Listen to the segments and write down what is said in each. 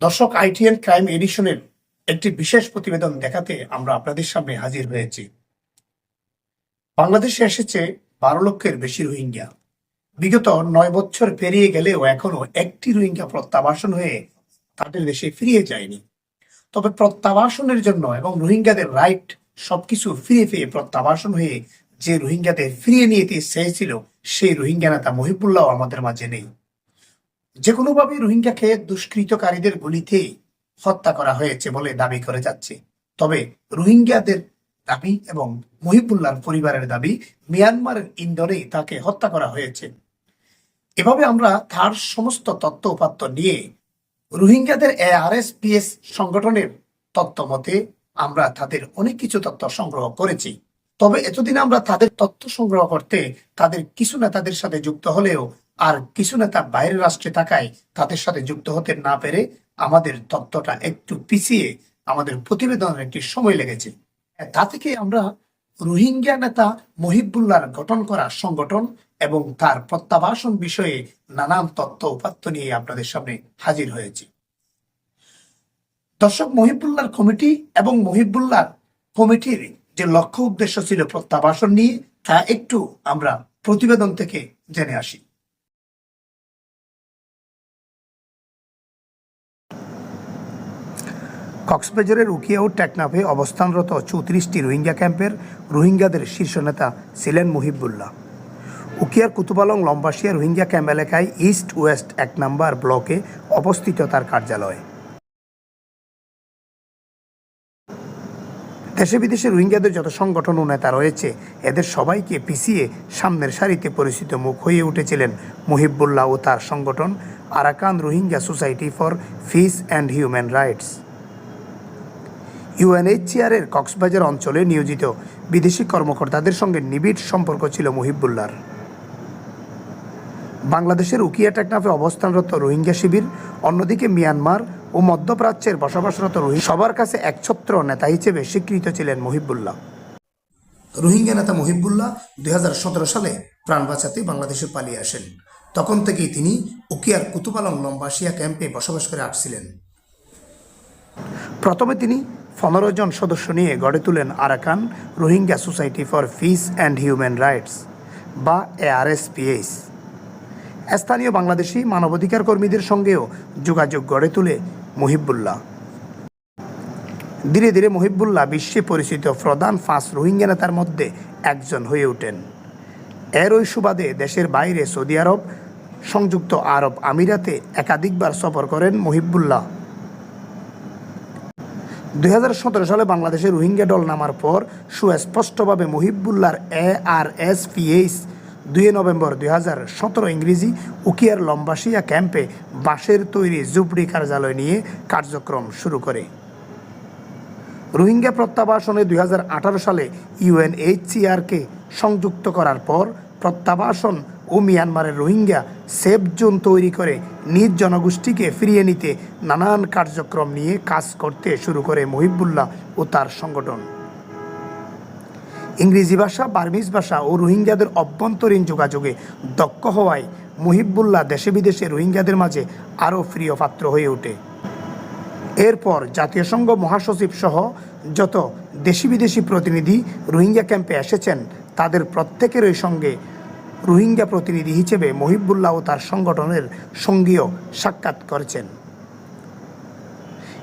দর্শক ITN crime এডিশনের একটি বিশেষ প্রতিবেদন দেখাতে আমরা আপনাদের সামনে হাজির হয়েছি। বাংলাদেশে এসেছে বারো লক্ষের বেশি রোহিঙ্গা। বিগত নয় বছর পেরিয়ে গেলেও এখনও একটি রোহিঙ্গা প্রত্যাবাসন হয়ে তাদের দেশে ফিরিয়ে যায়নি। তবে প্রত্যাবাসনের জন্য এবং রোহিঙ্গাদের রাইট সবকিছু ফিরে পেয়ে প্রত্যাবাসন হয়ে যে রোহিঙ্গাদের ফিরিয়ে নিতে চেয়েছিল সেই রোহিঙ্গা নেতা মহিবুল্লাহ আমাদের মাঝে নেই। যে কোনোভাবে রোহিঙ্গাকে দুষ্কৃতকারীদের গুলিতে হত্যা করা হয়েছে বলে দাবি করে যাচ্ছে। তবে রোহিঙ্গাদের দাবি এবং মহিবুল্লাহর পরিবারের দাবি মিয়ানমারের ইন্দোরে তাকে হত্যা করা হয়েছে। এভাবে আমরা তার সমস্ত তত্ত্ব উপাত্ত নিয়ে রোহিঙ্গাদের এআরএসপিএস সংগঠনের তত্ত্ব মতে আমরা তাদের অনেক কিছু তথ্য সংগ্রহ করেছি। তবে এতদিন আমরা তাদের তথ্য সংগ্রহ করতে তাদের কিছু নেতাদের সাথে যুক্ত হলেও আর কিছু নেতা বাইরের রাষ্ট্রে থাকায় তাদের সাথে যুক্ত হতে না পেরে আমাদের তথ্যটা একটু পিছিয়ে আমাদের প্রতিবেদনের একটি সময় লেগেছে। তা থেকে আমরা রোহিঙ্গা নেতা মহিবুল্লাহর গঠন করা সংগঠন এবং তার প্রত্যাবাসন বিষয়ে নানান তথ্য উপাত্ত নিয়ে আপনাদের সামনে হাজির হয়েছি। দর্শক, মহিবুল্লাহর কমিটি এবং মহিবুল্লাহর কমিটির যে লক্ষ্য উদ্দেশ্য ছিল প্রত্যাবাসন নিয়ে, তা একটু আমরা প্রতিবেদন থেকে জেনে আসি। কক্সবাজারের উকিয়া ও টেকনাফে অবস্থানরত চৌত্রিশটি রোহিঙ্গা ক্যাম্পের রোহিঙ্গাদের শীর্ষ নেতা ছিলেন মুহিবুল্লাহ। উকিয়ার কুতুবালং লম্বাসিয়া রোহিঙ্গা ক্যাম্প এলাকায় ইস্ট ওয়েস্ট এক নম্বর ব্লকে অবস্থিত তার কার্যালয়। দেশে বিদেশে রোহিঙ্গাদের যত সংগঠন ও নেতা রয়েছে, এদের সবাইকে পিছিয়ে সামনের সারিতে পরিচিত মুখ হয়ে উঠেছিলেন মুহিবুল্লাহ ও তার সংগঠন Arakan Rohingya society for peace and human rights. ইউএনএইচসিআরের Cox's Bazar অঞ্চলে নিয়োজিত বিদেশি কর্মকর্তাদের সঙ্গে নিবিড় সম্পর্ক ছিল মুহিবুল্লাহর। বাংলাদেশের উকিয়া টেকনাফে অবস্থানরত রোহিঙ্গা শিবির, অন্যদিকে মিয়ানমার ও মধ্যপ্রাচ্যের বসবাসরত রোহিঙ্গা সবার কাছে একছত্র নেতা হিসেবে স্বীকৃত ছিলেন মুহিবুল্লাহ। রোহিঙ্গা নেতা মুহিবুল্লাহ দুই হাজার সতেরো সালে প্রাণ বাঁচাতে বাংলাদেশে পালিয়ে আসেন। তখন থেকেই তিনি উকিয়ার কুতুবালং লম্বাসিয়া ক্যাম্পে বসবাস করে আসছিলেন। প্রথমে তিনি পনেরো জন সদস্য নিয়ে গড়ে তোলেন Arakan Rohingya society for peace and human rights, বা এআরএসপিএস স্থানীয় বাংলাদেশি মানবাধিকার কর্মীদের সঙ্গেও যোগাযোগ গড়ে তোলে মুহিবুল্লাহ। ধীরে ধীরে মুহিবুল্লাহ বিশ্বে পরিচিত প্রধান ফাঁস রোহিঙ্গা নেতার মধ্যে একজন হয়ে ওঠেন। এর ওই সুবাদে দেশের বাইরে সৌদি আরব, সংযুক্ত আরব আমিরাতে একাধিকবার সফর করেন মুহিবুল্লাহ। দুই সালে বাংলাদেশে রোহিঙ্গা দল নামার পর সুস্পষ্টভাবে মুহিবুল্লাহর এ আর এস পিএইচ দুই নভেম্বর দুই সতেরো ইংরেজি উকিয়ার লম্বাসিয়া ক্যাম্পে বাঁশের তৈরি জুবড়ি কার্যালয় নিয়ে কার্যক্রম শুরু করে। রোহিঙ্গা প্রত্যাবাসনে দুই হাজার আঠারো সালে ইউএনএইচসিআরকে সংযুক্ত করার পর প্রত্যাবাসন ও মিয়ানমারের রোহিঙ্গা সেফ জোন তৈরি করে নিজ জনগোষ্ঠীকে ফিরিয়ে নিতে নানান কার্যক্রম নিয়ে কাজ করতে শুরু করে মহিবুল্লাহ ও তার সংগঠন। ইংরেজি ভাষা, বার্মিজ ভাষা ও রোহিঙ্গাদের অভ্যন্তরীণ যোগাযোগে দক্ষ হওয়ায় মুহিবুল্লাহ দেশে বিদেশে রোহিঙ্গাদের মাঝে আরও প্রিয় পাত্র হয়ে ওঠে। এরপর জাতীয় সংঘ মহাসচিব সহ যত দেশি বিদেশি প্রতিনিধি রোহিঙ্গা ক্যাম্পে এসেছেন, তাদের প্রত্যেকেরই সঙ্গে রোহিঙ্গা প্রতিনিধি হিসেবে মহিবুল্লাহ ও তার সংগঠনের সঙ্গীয় সাক্ষাৎ করেছেন।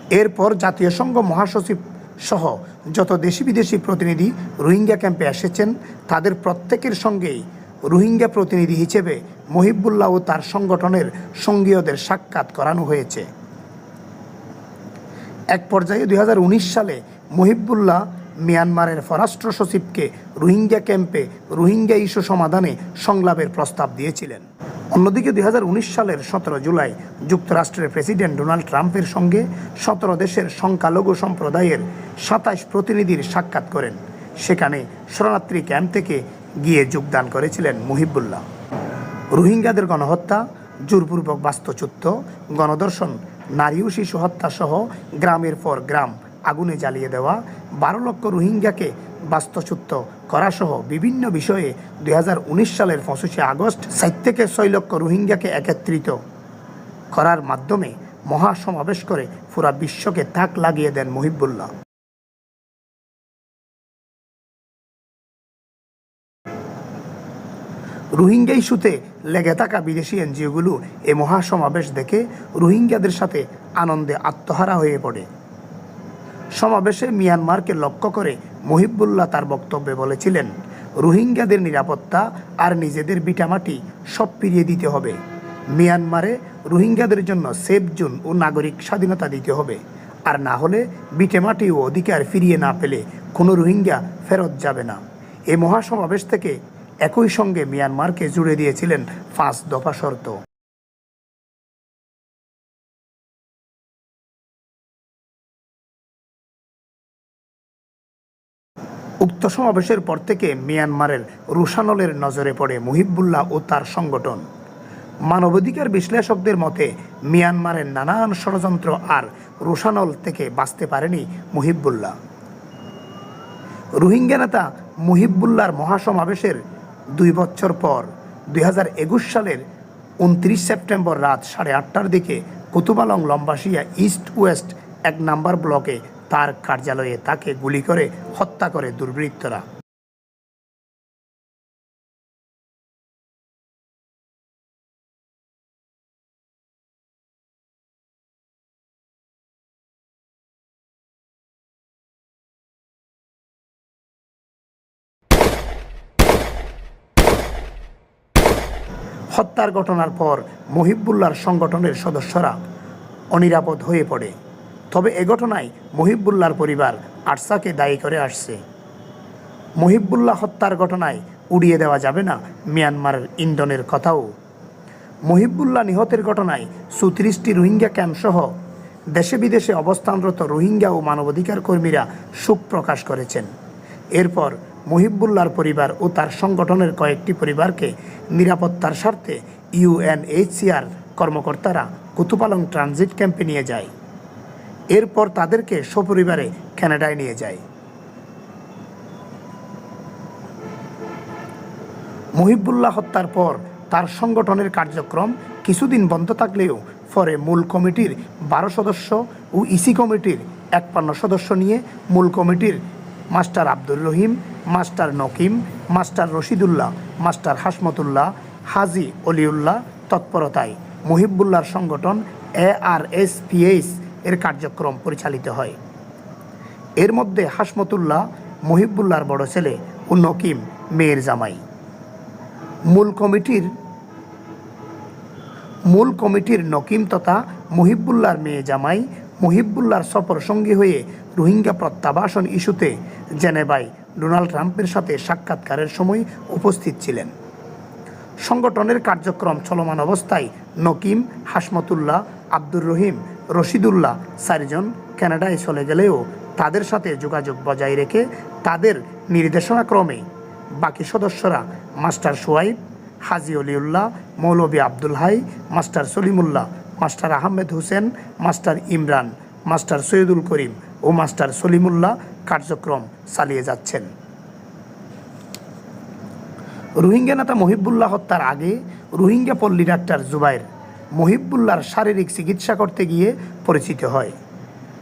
এরপর জাতীয় সংঘ মহাসচিব সহ যত দেশি বিদেশি প্রতিনিধি রোহিঙ্গা ক্যাম্পে এসেছেন, তাদের প্রত্যেকের সঙ্গেই রোহিঙ্গা প্রতিনিধি হিসেবে মহিবুল্লাহ ও তার সংগঠনের সঙ্গীয়দের সাক্ষাৎ করানো হয়েছে। এক পর্যায়ে দু হাজার উনিশ সালে মহিবুল্লাহ মিয়ানমারের পররাষ্ট্র সচিবকে রোহিঙ্গা ক্যাম্পে রোহিঙ্গা ইস্যু সমাধানে সংলাপের প্রস্তাব দিয়েছিলেন। অন্যদিকে দু হাজার উনিশ সালের সতেরো জুলাই যুক্তরাষ্ট্রের প্রেসিডেন্ট ডোনাল্ড ট্রাম্পের সঙ্গে সতেরো দেশের সংখ্যালঘু সম্প্রদায়ের সাতাশ প্রতিনিধির সাক্ষাৎ করেন। সেখানে শরণার্থী ক্যাম্প থেকে গিয়ে যোগদান করেছিলেন মুহিবুল্লাহ। রোহিঙ্গাদের গণহত্যা, জোরপূর্বক বাস্তুচ্যুত গণদর্শন নারী ও শিশু হত্যা সহ গ্রামের পর গ্রাম আগুনে জ্বালিয়ে দেওয়া বারো লক্ষ রোহিঙ্গাকে বাস্তুচ্যুত করা সহ বিভিন্ন বিষয়ে দু হাজার উনিশ সালের পঁচিশে আগস্ট সাত থেকে ছয় লক্ষ রোহিঙ্গাকে একত্রিত করার মাধ্যমে মহাসমাবেশ করে পুরা বিশ্বকে তাক লাগিয়ে দেন মহিবুল্লাহ। রোহিঙ্গা ইস্যুতে লেগে থাকা বিদেশি এনজিওগুলো এ মহাসমাবেশ দেখে রোহিঙ্গাদের সাথে আনন্দে আত্মহারা হয়ে পড়ে। সমাবেশে মিয়ানমারকে লক্ষ্য করে মহিবুল্লাহ তার বক্তব্যে বলেছিলেন, রোহিঙ্গাদের নিরাপত্তা আর নিজেদের বিটামাটি সব ফিরিয়ে দিতে হবে। মিয়ানমারে রোহিঙ্গাদের জন্য সেফ জোন ও নাগরিক স্বাধীনতা দিতে হবে। আর না হলে বিটেমাটি ও অধিকার ফিরিয়ে না পেলে কোনো রোহিঙ্গা ফেরত যাবে না। এ মহাসমাবেশ থেকে একই সঙ্গে মিয়ানমারকে জুড়ে দিয়েছিলেন পাঁচ দফা শর্ত। উক্ত সমাবেশের পর থেকে মিয়ানমারের রুশানলের নজরে পড়ে মুহিবুল্লাহ ও তার সংগঠন। মানবাধিকার বিশ্লেষকদের মতে, মিয়ানমারের নানান ষড়যন্ত্র আর রুশানল থেকে বাঁচতে পারেনি মুহিবুল্লাহ। রোহিঙ্গা নেতা মুহিবুল্লাহর মহাসমাবেশের দুই বছর পর দুই হাজার একুশ সালের উনত্রিশ সেপ্টেম্বর রাত সাড়ে আটটার দিকে কুতুবালং লম্বাসিয়া ইস্ট ওয়েস্ট এক নাম্বার ব্লকে তার কার্যালয়ে তাকে গুলি করে হত্যা করে দুর্বৃত্তরা। হত্যার ঘটনার পর মহিবুল্লাহর সংগঠনের সদস্যরা অনিরাপদ হয়ে পড়ে। তবে এ ঘটনায় মহিবুল্লাহর পরিবার আরসাকে দায়ী করে আসছে। মহিবুল্লাহ হত্যার ঘটনায় উড়িয়ে দেওয়া যাবে না মিয়ানমারের ইন্ধনের কথাও। মহিবুল্লাহ নিহতের ঘটনায় সুত্রিশটি রোহিঙ্গা ক্যাম্পসহ দেশে বিদেশে অবস্থানরত রোহিঙ্গা ও মানবাধিকার কর্মীরা শোক প্রকাশ করেছেন। এরপর মহিবুল্লাহর পরিবার ও তার সংগঠনের কয়েকটি পরিবারকে নিরাপত্তার স্বার্থে ইউএনএইচসিআর কর্মকর্তারা কুতুপালং ট্রানজিট ক্যাম্পে নিয়ে যায়। এরপর তাদেরকে সপরিবারে কানাডায় নিয়ে যায়। মহিবুল্লাহ হত্যার পর তার সংগঠনের কার্যক্রম কিছুদিন বন্ধ থাকলেও পরে মূল কমিটির বারো সদস্য ও ইসি কমিটির একপান্ন সদস্য নিয়ে মূল কমিটির master Abdur Rahim, master Nakim, master Rashidullah, master Hasmatullah, Haji Oliullah তৎপরতায় মহিবুল্লাহর সংগঠন এ আর এস পিএস এর কার্যক্রম পরিচালিত হয়। এর মধ্যে হাসমতুল্লাহ, মহিবুল্লাহর বড় ছেলে ও নকিম মেয়ের জামাই। মূল কমিটির মূল কমিটির নকিম তথা মহিবুল্লাহর মেয়ে জামাই, মহিবুল্লাহর সফর সঙ্গী হয়ে রোহিঙ্গা প্রত্যাবাসন ইস্যুতে জেনেভায় ডোনাল্ড ট্রাম্পের সাথে সাক্ষাৎকারের সময় উপস্থিত ছিলেন। সংগঠনের কার্যক্রম চলমান অবস্থায় নকিম, হাসমতুল্লাহ, আব্দুর রহিম রশিদুল্লাহ, চারজন কানাডায় চলে গেলেও তাদের সাথে যোগাযোগ বজায় রেখে তাদের নির্দেশনাক্রমে বাকি সদস্যরা master Soyaib, Haji Oliullah Moulvi Abdul Hai, master Salimullah, master Ahmed Hossain, master Imran, master Syedul Karim ও মাস্টার সলিমুল্লাহ কার্যক্রম চালিয়ে যাচ্ছেন। রোহিঙ্গা নেতা মহিবুল্লাহ হত্যার আগে রোহিঙ্গা পল্লী ডাক্তার জুবাইর মহিবুল্লাহর শারীরিক চিকিৎসা করতে গিয়ে পরিচিত হয়।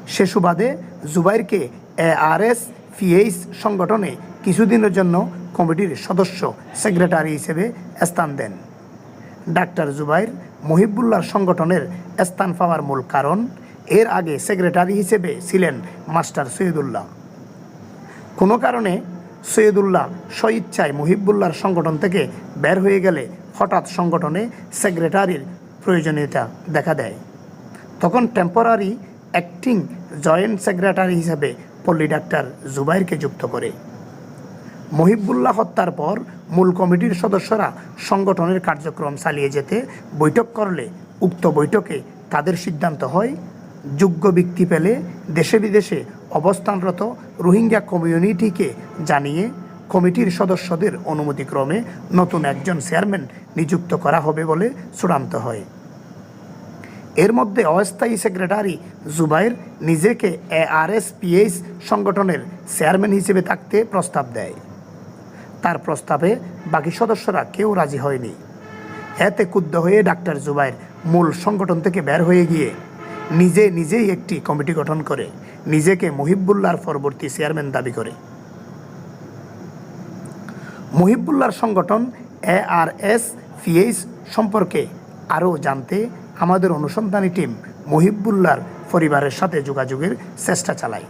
সে সুবাদে জুবাইরকে এ আর এস ফিএইস সংগঠনে কিছুদিনের জন্য কমিটির সদস্য, সেক্রেটারি হিসেবে স্থান দেন। ডাক্তার জুবাইর মহিবুল্লাহর সংগঠনের স্থান পাওয়ার মূল কারণ, এর আগে সেক্রেটারি হিসেবে ছিলেন মাস্টার সৈয়দুল্লাহ। কোনো কারণে সৈয়দুল্লাহ স্বইচ্ছায় মুহিবুল্লাহর সংগঠন থেকে বের হয়ে গেলে হঠাৎ সংগঠনে সেক্রেটারির প্রয়োজনীয়তা দেখা দেয়। তখন টেম্পোরারি অ্যাক্টিং জয়েন্ট সেক্রেটারি হিসেবে পল্লী ডাক্তার জুবাইরকে যুক্ত করে। মহিবুল্লাহ হত্যার পর মূল কমিটির সদস্যরা সংগঠনের কার্যক্রম চালিয়ে যেতে বৈঠক করলে উক্ত বৈঠকে তাদের সিদ্ধান্ত হয়, যোগ্য ব্যক্তি পেলে দেশে বিদেশে অবস্থানরত রোহিঙ্গা কমিউনিটিকে জানিয়ে কমিটির সদস্যদের অনুমতিক্রমে নতুন একজন চেয়ারম্যান নিযুক্ত করা হবে বলে চূড়ান্ত হয়। এর মধ্যে অস্থায়ী সেক্রেটারি জুবাইর নিজেকে এআরএসপিএস সংগঠনের চেয়ারম্যান হিসেবে থাকতে প্রস্তাব দেয়। তার প্রস্তাবে বাকি সদস্যরা কেউ রাজি হয়নি। এতে ক্ষুব্ধ হয়ে ডাক্তার জুবাইর মূল সংগঠন থেকে বের হয়ে গিয়ে নিজে নিজেই একটি কমিটি গঠন করে, নিজেকে মহিবুল্লাহর পরবর্তী চেয়ারম্যান দাবি করে। মহিবুল্লাহর সংগঠন এ আর এস ফিএইচ সম্পর্কে আরও জানতে আমাদের অনুসন্ধানী টিম মহিবুল্লার পরিবারের সাথে যোগাযোগের চেষ্টা চালায়।